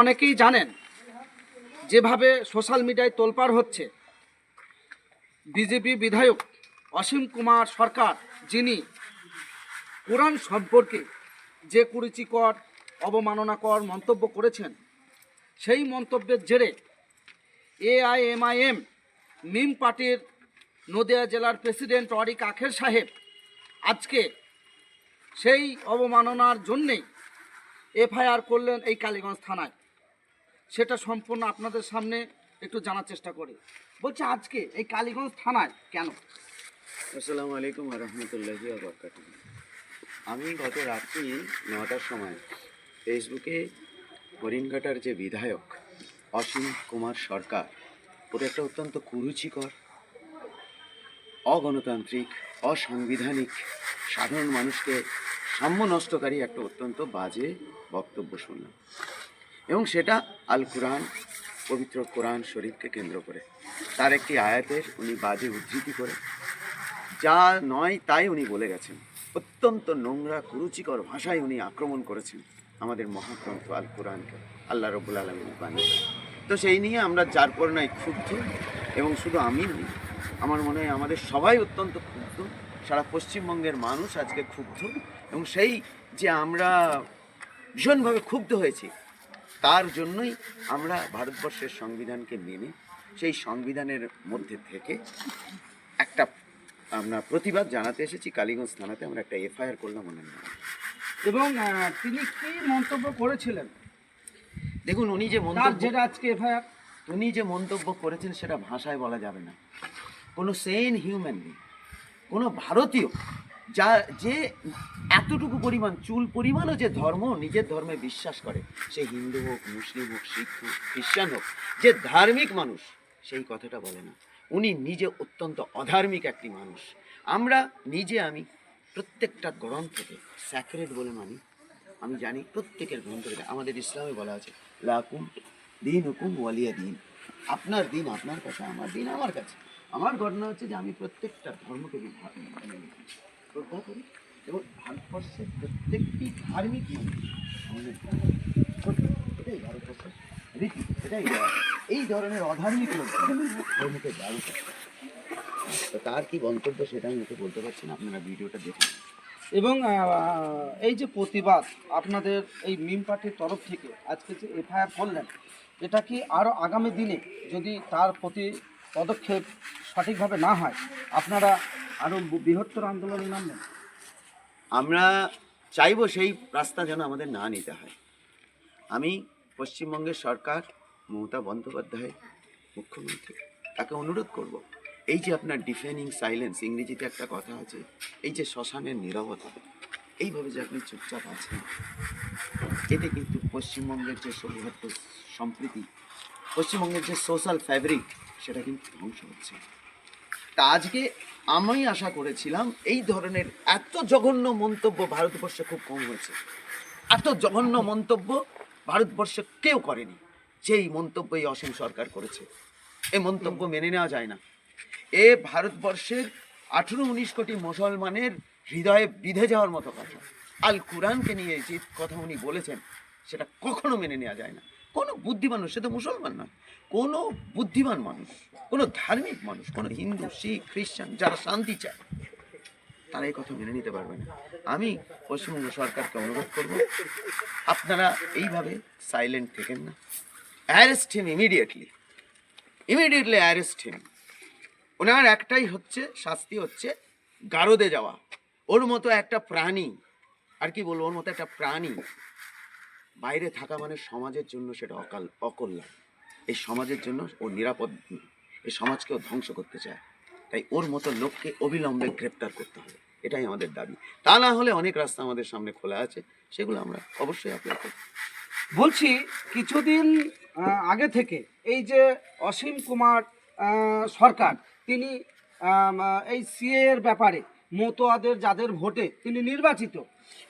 অনেকেই জানেন, যেভাবে সোশ্যাল মিডিয়ায় তোলপাড় হচ্ছে, বিজেপি বিধায়ক অসীম কুমার সরকার, যিনি কোরআন সম্পর্কে যে কুরুচিকর, অবমাননাকর মন্তব্য করেছেন, সেই মন্তব্যের জেরে এআইএমআইএম, মিম পার্টির নদিয়া জেলার প্রেসিডেন্ট অরিক আখের সাহেব আজকে সেই অবমাননার জন্যেই এফআইআর করলেন এই কালীগঞ্জ থানায়। সেটা সম্পূর্ণ আপনাদের সামনে একটু জানার চেষ্টা করি। বলছে, আজকে এই কালীগঞ্জ থানায় কেন? আসসালামু আলাইকুম রহমতুল্লাহি আমি গত রাত্রি নটার সময় ফেসবুকে হরিণঘাটার যে বিধায়ক অসীম কুমার সরকার, ওটা একটা অত্যন্ত কুরুচিকর, অগণতান্ত্রিক, অসাংবিধানিক, সাধারণ মানুষকে সাম্য নষ্টকারী একটা অত্যন্ত বাজে বক্তব্য শুনলাম। এবং সেটা আল কোরআন, পবিত্র কোরআন শরীফকে কেন্দ্র করে। তার একটি আয়াতের উনি বাজে উদ্ধৃতি করে, যা নয় তাই উনি বলে গেছেন। অত্যন্ত নোংরা, কুরুচিকর ভাষায় উনি আক্রমণ করেছেন আমাদের মহাগ্রন্থ আল কোরআনকে। আল্লাহ রবুল আলমীর বাণী তো সেই নিয়ে আমরা যার পর নাই ক্ষুব্ধ এবং শুধু আমি নই, আমার মনে হয় আমাদের সবাই অত্যন্ত ক্ষুব্ধ। সারা পশ্চিমবঙ্গের মানুষ আজকে ক্ষুব্ধ। এবং সেই যে আমরা ভীষণভাবে ক্ষুব্ধ হয়েছি তার জন্যই আমরা ভারতবর্ষের সংবিধানকে মেনে সেই সংবিধানের মধ্যে থেকে একটা আমরা প্রতিবাদ জানাতে এসেছি কালীগঞ্জ থানাতে আমরা একটা এফআইআর করলাম ওনার নামে এবং তিনি কি মন্তব্য করেছিলেন? দেখুন উনি যে মন্তব্য যেটা আজকে এফআইআর। উনি যে মন্তব্য করেছেন সেটা ভাষায় বলা যাবে না। কোনো সেন হিউম্যান বিং কোনো ভারতীয় যা যে এতটুকু পরিমাণ, চুল পরিমাণও যে ধর্ম, নিজের ধর্মে বিশ্বাস করে, সে হিন্দু হোক, মুসলিম হোক, শিখ হোক খ্রিস্টান হোক, যে ধার্মিক মানুষ, সেই কথাটা বলে না। উনি নিজে অত্যন্ত অধার্মিক একটি মানুষ। আমরা, নিজে আমি প্রত্যেকটা গ্রন্থকে স্যাক্রেড বলে মানি। আমি জানি প্রত্যেকের গ্রন্থ থেকে আমাদের ইসলামে বলা আছে, লাকুম দিন হুকুম ওয়ালিয়া দিন। আপনার দিন আপনার কাছে, আমার দিন আমার কাছে। আমার ঘটনা হচ্ছে যে আমি প্রত্যেকটা ধর্মকে শ্রদ্ধা করি। এবং ভারতবর্ষের প্রত্যেকটি ধার্মিক এটাই ভারতবর্ষের রীতি এটাই এই ধরনের অধার্মিক লোক তার কি মন্তব্য সেটা আমি ওকে বলতে পারছি না, আপনারা ভিডিওটা দেখুন এবং এই যে প্রতিবাদ আপনাদের এই মিম পার্টির তরফ থেকে, আজকে যে এফআইআর করলেন, এটা কি আরও আগামী দিনে যদি তার প্রতি পদক্ষেপ সঠিকভাবে না হয়, আপনারা আরও বৃহত্তর আন্দোলনে নামবেন? আমরা চাইব সেই রাস্তা যেন আমাদের না নিতে হয়। আমি পশ্চিমবঙ্গের সরকার, মমতা বন্দ্যোপাধ্যায়, মুখ্যমন্ত্রী, তাকে অনুরোধ করব, এই যে আপনার ডিফেনিং সাইলেন্স ইংরেজিতে একটা কথা আছে, এই যে শ্মশানের নীরবতা, এইভাবে যে আপনি চুপচাপ আছেন, এতে কিন্তু পশ্চিমবঙ্গের যে সৌহার্দ্য সম্প্রীতি, পশ্চিমবঙ্গের যে সোশ্যাল ফ্যাব্রিক সেটা কিন্তু ধ্বংস হচ্ছে। তা আজকে আমি আশা করেছিলাম এই ধরনের এত জঘন্য মন্তব্য ভারতবর্ষে খুব কম হয়েছে। এত জঘন্য মন্তব্য ভারতবর্ষে কেউ করেনি, যেই মন্তব্য এই অসীম সরকার করেছে। এই মন্তব্য মেনে নেওয়া যায় না। এ ভারতবর্ষের আঠেরো উনিশ কোটি মুসলমানের হৃদয়ে বিধে যাওয়ার মতো কথা। আল কুরআনকে নিয়ে যে কথা উনি বলেছেন, সেটা কখনো মেনে নেওয়া যায় না। কোনো বুদ্ধিমান মানুষ, সে তো মুসলমান নয়। কোনো বুদ্ধিমান মানুষ, কোনো ধার্মিক মানুষ, কোনো হিন্দু, শিখ, খ্রিস্টান, যারা শান্তি চায়, তারা এই কথা মেনে নিতে পারবে না। আমি পশ্চিমবঙ্গ সরকারকে অনুরোধ করব, আপনারা এইভাবে সাইলেন্ট থেকেন না। Arrest him immediately immediately arrest him ওনার একটাই হচ্ছে, শাস্তি হচ্ছে গারদে যাওয়া। ওর মতো একটা প্রাণী, আর কি বলব, ওর মতো একটা প্রাণী বাইরে থাকা মানে সমাজের জন্য সেটা অকাল, অকল্যাণ। এই সমাজের জন্য ও নিরাপদ, এই সমাজকে ও ধ্বংস করতে চায়। তাই ওর মতো লোককে অবিলম্বে গ্রেপ্তার করতে হবে। এটাই আমাদের দাবি। তা না হলে অনেক রাস্তা আমাদের সামনে খোলা আছে। সেগুলো আমরা অবশ্যই অ্যাপ্লাই করব। বলছি, কিছুদিন আগে থেকে এই যে অসীম কুমার সরকার, তিনি এই সিএ এর ব্যাপারে মতোয়াদের, যাদের ভোটে তিনি নির্বাচিত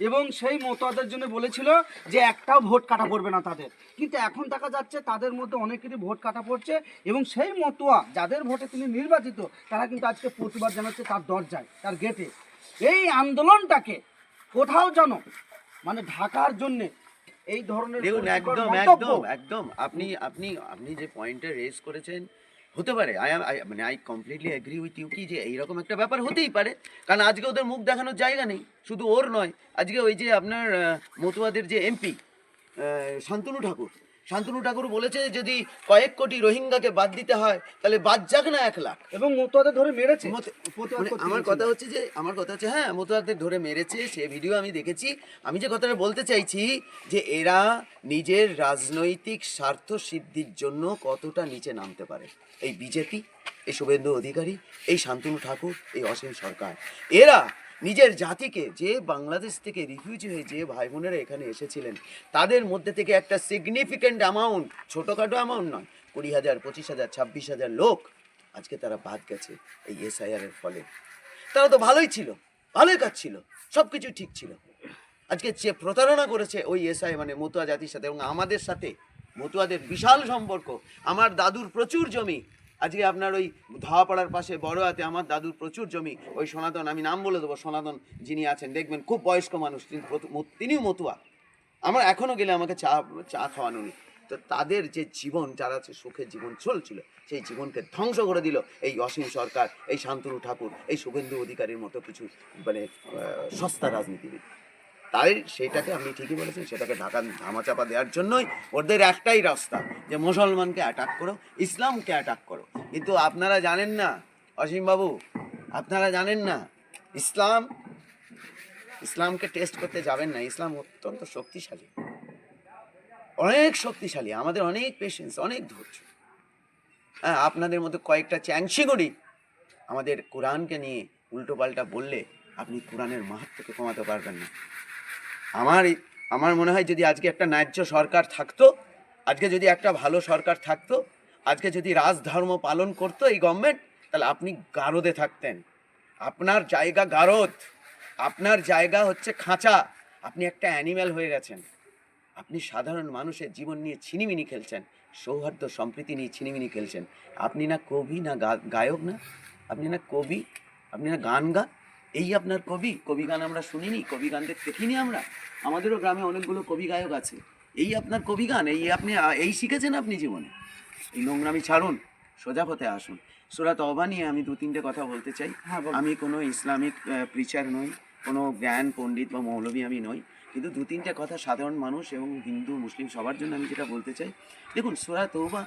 এবং সেই মতোয়াদের জন্য বলেছিল যে একটাও ভোট কাটা পড়বে না তাদের। কিন্তু এখন দেখা যাচ্ছে তাদের মধ্যে অনেকেরই ভোট কাটা পড়ছে এবং সেই মতোয়া যাদের ভোটে তিনি নির্বাচিত তারা কিন্তু আজকে প্রতিবাদ জানাচ্ছে তার দরজায় তার গেটে এই আন্দোলনটাকে কোথাও যেন মানে ঢাকার জন্যে এই ধরনের দেখুন একদম একদম একদম। আপনি আপনি আপনি যে পয়েন্টটা রেজ করেছেন হতে পারে। আই আই মানে I completely agree with you কি যে এইরকম একটা ব্যাপার হতেই পারে। কারণ আজকে ওদের মুখ দেখানোর জায়গা নেই। শুধু ওর নয় আজকে ওই যে আপনার মতুয়াদের যে এমপি শান্তনু ঠাকুর। শান্তনু ঠাকুর বলেছে যদি কয়েক কোটি রোহিঙ্গাকে বাদ দিতে হয় তাহলে বাদ যাক না এক লাখ। এবং মতুয়াদের ধরে মেরেছে। মানে আমার কথা হচ্ছে যে আমার কথা হচ্ছে হ্যাঁ মতুয়াদের ধরে মেরেছে সে ভিডিও আমি দেখেছি। আমি যে কথাটা বলতে চাইছি যে এরা নিজের রাজনৈতিক স্বার্থ সিদ্ধির জন্য কতটা নিচে নামতে পারে। এই বিজেপি, এই শুভেন্দু অধিকারী, এই শান্তনু ঠাকুর, এই অসীম সরকার। এরা নিজের জাতিকে যে বাংলাদেশ থেকে রিফিউজি হয়ে যে ভাই বোনেরা এখানে এসেছিলেন, তাদের মধ্যে থেকে একটা সিগনিফিক্যান্ট অ্যামাউন্ট ছোটোখাটো অ্যামাউন্ট নয়, কুড়ি হাজার, পঁচিশ হাজার, ছাব্বিশ হাজার লোক আজকে তারা বাদ গেছে এই এসআইআর এর ফলে। তারা তো ভালোই ছিল, ভালোই কাজ ছিল সব কিছু ঠিক ছিল। আজকে যে প্রতারণা করেছে ওই এসআই মানে মতুয়া জাতির সাথে এবং আমাদের সাথে মতুয়াদের বিশাল সম্পর্ক। আমার দাদুর প্রচুর জমি। আজকে আপনার ওই ধাওয়াপাড়ার পাশে বড় হাতে আমার দাদুর প্রচুর জমি। ওই সনাতন, আমি নাম বলে দেবো, সনাতন যিনি আছেন, দেখবেন খুব বয়স্ক মানুষ, তিনি তিনিও মতুয়া। আমার এখনও গেলে আমাকে চা চা খাওয়ানো নি তো তাদের যে জীবন, যারা হচ্ছে সুখের জীবন চলছিল, সেই জীবনকে ধ্বংস করে দিল এই অসীম সরকার, এই শান্তনু ঠাকুর, এই শুভেন্দু অধিকারীর মতো কিছু মানে সস্তা রাজনীতিবিদ। তাই সেইটাকে আপনি ঠিকই বলেছেন, সেটাকে ঢাকা ধামাচাপা দেওয়ার জন্যই ওদের একটাই রাস্তা, যে মুসলমানকে অ্যাটাক করো, ইসলামকে অ্যাটাক করো। কিন্তু আপনারা জানেন না অসীমবাবু আপনারা জানেন না, ইসলাম, ইসলামকে টেস্ট করতে যাবেন না, ইসলাম অত্যন্ত শক্তিশালী। অনেক শক্তিশালী, আমাদের অনেক পেশেন্স অনেক ধৈর্য। হ্যাঁ আপনাদের মতো কয়েকটা চ্যাংশিগড়ি আমাদের কোরআনকে নিয়ে উল্টোপাল্টা বললে আপনি কোরআনের মাহাত্মকে কমাতে পারবেন না। আমার আমার মনে হয় যদি আজকে একটা ন্যায্য সরকার থাকতো, আজকে যদি একটা ভালো সরকার থাকতো, আজকে যদি রাজধর্ম পালন করতো এই গভর্নমেন্ট তাহলে আপনি গারদে থাকতেন। আপনার জায়গা গারদ। আপনার জায়গা হচ্ছে খাঁচা। আপনি একটা অ্যানিম্যাল হয়ে গেছেন। আপনি সাধারণ মানুষের জীবন নিয়ে ছিনিমিনি খেলছেন। সৌহার্দ্য সম্প্রীতি নিয়ে ছিনিমিনি খেলছেন। আপনি না কবি না গায়ক না? আপনি না কবি? আপনি না গান গা এই আপনার কবি কবি গান আমরা শুনিনি কবি গান দেখিনি আমরা। আমাদেরও গ্রামে অনেকগুলো কবি গায়ক আছে। এই আপনার কবি গান এই আপনি এই শিখেছেন আপনি জীবনে? এই নোংরামি ছাড়ুন সোজা পথে আসুন। সুরাত অবা নিয়ে আমি দু তিনটে কথা বলতে চাই। হ্যাঁ, আমি কোনো ইসলামিক প্রিচার নই কোনো জ্ঞান পণ্ডিত বা মৌলবী আমি নই। কিন্তু দু তিনটে কথা সাধারণ মানুষ এবং হিন্দু মুসলিম সবার জন্য আমি যেটা বলতে চাই দেখুন সুরা তৌবা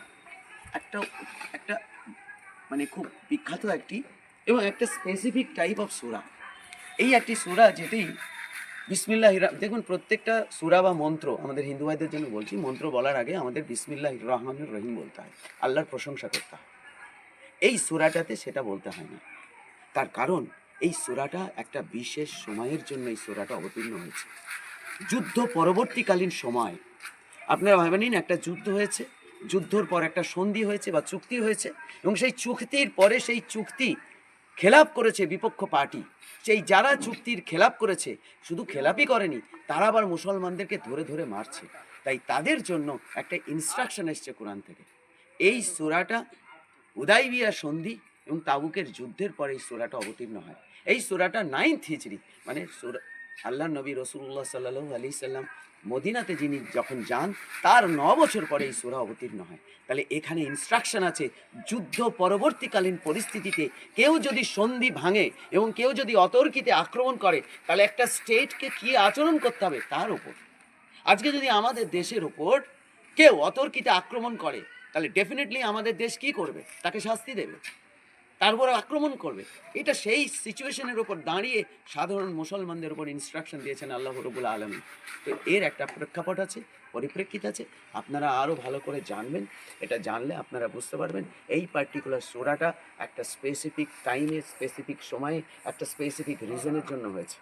একটা একটা মানে খুব বিখ্যাত একটি এবং একটা স্পেসিফিক টাইপ অফ সুরা। এই একটি সুরা যেটি বিসমিল্লাহ দেখুন, প্রত্যেকটা সুরা বা মন্ত্র, আমাদের হিন্দু ভাইদের জন্য বলছি, মন্ত্র বলার আগে আমাদের বিসমিল্লাহ রহমানুর রহিম বলতে হয়। আল্লাহর প্রশংসা করতে হয়। এই সুরাটাতে সেটা বলতে হয় না। তার কারণ, এই সুরাটা একটা বিশেষ সময়ের জন্য এই সুরাটা অবতীর্ণ হয়েছে। যুদ্ধ পরবর্তীকালীন সময়, আপনারা ভাবে নিন, একটা যুদ্ধ হয়েছে, যুদ্ধর পর একটা সন্ধি হয়েছে বা চুক্তি হয়েছে, এবং সেই চুক্তির পরে সেই চুক্তি খেলাপ করেছে বিপক্ষ পার্টি। সেই যারা চুক্তির খেলাপ করেছে, শুধু খেলাপই করেনি, তারা আবার মুসলমানদেরকে ধরে ধরে মারছে। তাই তাদের জন্য একটা ইনস্ট্রাকশন এসছে কোরআন থেকে। এই সুরাটা উদাইবিয়া সন্ধি এবং তাবুকের যুদ্ধের পরে এই সুরাটা অবতীর্ণ হয়। এই সুরাটা নাইন্থ হিজড়ি মানে সুরা আল্লাহ নবী রসুল্লাহ সাল্লাহ আলি সাল্লাম মদিনাতে যিনি যখন যান, তার ন বছর পরে এই সুরা অবতীর্ণ হয়। তাহলে এখানে ইনস্ট্রাকশন আছে, যুদ্ধ পরবর্তীকালীন পরিস্থিতিতে কেউ যদি সন্ধি ভাঙে এবং কেউ যদি অতর্কিতে আক্রমণ করে, তাহলে একটা স্টেটকে কী আচরণ করতে হবে? তার ওপর আজকে যদি আমাদের দেশের ওপর কেউ অতর্কিতে আক্রমণ করে, তাহলে ডেফিনেটলি আমাদের দেশ কি করবে? তাকে শাস্তি দেবে। তার উপর আক্রমণ করবে। এটা সেই সিচুয়েশনের উপর দাঁড়িয়ে সাধারণ মুসলমানদের উপর ইনস্ট্রাকশন দিয়েছেন আল্লাহ রবুল আলমী তো এর একটা প্রেক্ষাপট আছে, পরিপ্রেক্ষিত আছে। আপনারা আরও ভালো করে জানবেন। এটা জানলে আপনারা বুঝতে পারবেন, এই পার্টিকুলার সোরাটা একটা স্পেসিফিক টাইমে স্পেসিফিক সময়ে, একটা স্পেসিফিক রিজনের জন্য হয়েছে।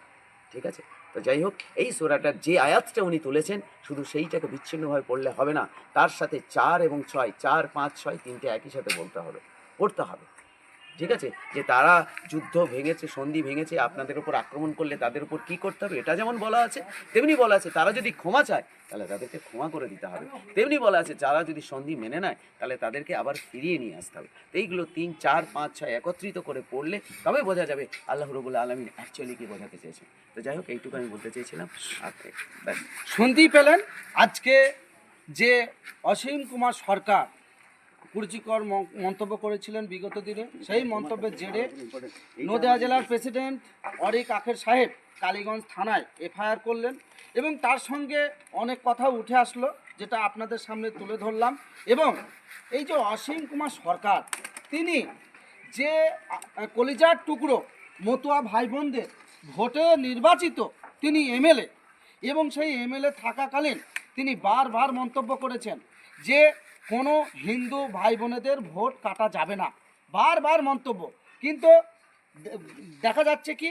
ঠিক আছে? তো যাই হোক, এই সোরাটার যে আয়াতটা উনি তুলেছেন, শুধু সেইটাকে বিচ্ছিন্নভাবে পড়লে হবে না। তার সাথে চার এবং ছয়, চার, পাঁচ, ছয়, তিনটে একই সাথে বলতে হবে, পড়তে হবে। ঠিক আছে? যে তারা যুদ্ধ ভেঙেছে, সন্ধি ভেঙেছে, আপনাদের উপর আক্রমণ করলে তাদের উপর কি করতে হবে? এটা যেমন বলা আছে, তেমনি বলা আছে, তারা যদি ক্ষমা চায়, তাহলে তাদেরকে ক্ষমা করে দিতে হবে। তেমনি বলা আছে, যারা যদি সন্ধি মেনে নেয়, তাহলে তাদেরকে আবার ফিরিয়ে নিয়ে আসতে হবে। এইগুলো তিন, চার, পাঁচ, ছয় একত্রিত করে পড়লে তবে বোঝা যাবে আল্লাহ রবুল আলমিন অ্যাকচুয়ালি কি বোঝাতে চেয়েছেন। তো যাই হোক, এইটুকু আমি বলতে চেয়েছিলাম শুনতেই পেলেন আজকে যে অসীম কুমার সরকার কুরুচিকর মন্তব্য করেছিলেন বিগত দিনে। সেই মন্তব্যের জেরে নদিয়া জেলার প্রেসিডেন্ট অরিক আখের সাহেব কালীগঞ্জ থানায় এফআইআর করলেন এবং তার সঙ্গে অনেক কথা উঠে আসলো, যেটা আপনাদের সামনে তুলে ধরলাম। এবং এই যে অসীম কুমার সরকার, তিনি যে কলিজার টুকরো মতুয়া ভাই বোনদের ভোটে নির্বাচিত তিনি এমএলএ এবং সেই এমএলএ থাকাকালীন তিনি বারবার মন্তব্য করেছেন যে কোনো হিন্দু ভাই বোনেদের ভোট কাটা যাবে না। বারবার মন্তব্য। কিন্তু দেখা যাচ্ছে কি,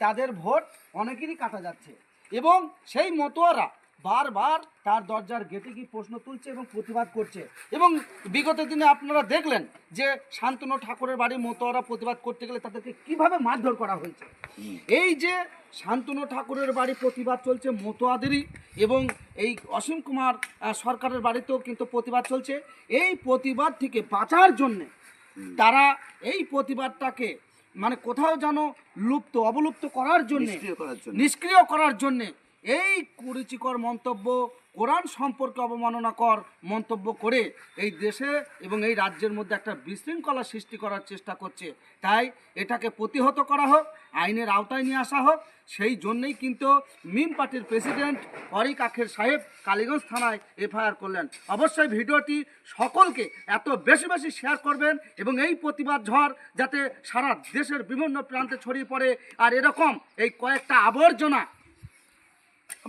তাদের ভোট অনেকেরই কাটা যাচ্ছে। এবং সেই মতোয়ারা বারবার তার দরজার গেটে কি প্রশ্ন তুলছে এবং প্রতিবাদ করছে। এবং বিগত দিনে আপনারা দেখলেন যে শান্তনু ঠাকুরের বাড়ি মতোয়ারা প্রতিবাদ করতে গেলে তাদেরকে কীভাবে মারধর করা হয়েছে। এই যে শান্তনু ঠাকুরের বাড়ি প্রতিবাদ চলছে মতোয়াদেরই এবং এই অসীম কুমার সরকারের বাড়িতেও কিন্তু প্রতিবাদ চলছে। এই প্রতিবাদ থেকে বাঁচার জন্যে তারা এই প্রতিবাদটাকে মানে কোথাও যেন লুপ্ত অবলুপ্ত করার জন্য নিষ্ক্রিয় করার জন্য। নিষ্ক্রিয় করার জন্য এই কুরুচিকর মন্তব্য কোরআন সম্পর্কে অবমাননাকর মন্তব্য করে এই দেশে এবং এই রাজ্যের মধ্যে একটা বিশৃঙ্খলা সৃষ্টি করার চেষ্টা করছে। তাই এটাকে প্রতিহত করা হোক, আইনের আওতায় নিয়ে আসা হোক। সেই জন্যেই কিন্তু মিম পার্টির প্রেসিডেন্ট অরিক আখের সাহেব কালীগঞ্জ থানায় এফআইআর করলেন। অবশ্যই ভিডিওটি সকলকে এত বেশি বেশি শেয়ার করবেন এবং এই প্রতিবাদ ঝড় যাতে সারা দেশের বিভিন্ন প্রান্তে ছড়িয়ে পড়ে। আর এরকম এই কয়েকটা আবর্জনা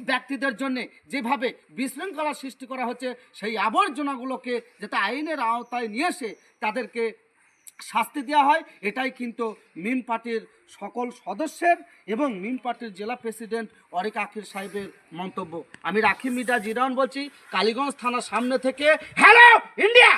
ব্যক্তিদের জন্য যেভাবে বিশৃঙ্খলা সৃষ্টি করা হচ্ছে, সেই আবর্জনাগুলোকে যাতে আইনের আওতায় নিয়ে এসে তাদেরকে শাস্তি দেওয়া হয়, এটাই কিন্তু মিম পার্টির সকল সদস্যের এবং মিম পার্টির জেলা প্রেসিডেন্ট অরিক আখির সাহেবের মন্তব্য। আমি রাখি মিডা জিরান বলছি, কালীগঞ্জ থানার সামনে থেকে হ্যালো ইন্ডিয়া